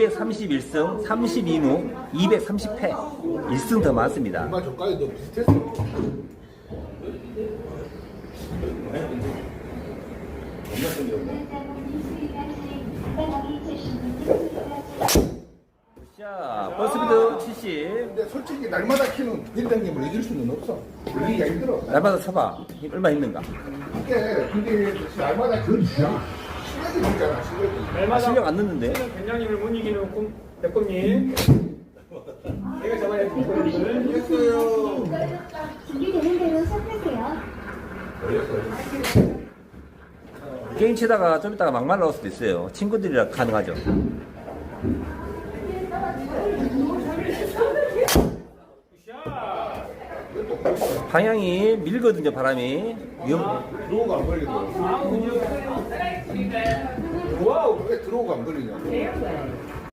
231승 32무 230패 1승 더 많습니다. 비슷했어. 자, 버스비드 70 근데 솔직히 날마다 키는 일당님을 이길 수는 없어. 이기기가 힘들어. 날마다 쳐봐 힘 얼마 있는가 이게 근데 날마다 그 실력이 있잖아. 실력이. 아, 날마다 실력 안 넣는데 변장님을 못 이기는 꿈, 백꿈님. 내가 잡아야 될 꿈을. 했어요. 준비되는 대로 시작하세요. 게임 치다가 좀 이따가 막말 나올 수도 있어요 친구들이랑 가능하죠 방향이 밀거든요 바람이 위험 들어오고 안 걸리고. 와우. 왜 들어오고 안 걸리냐고.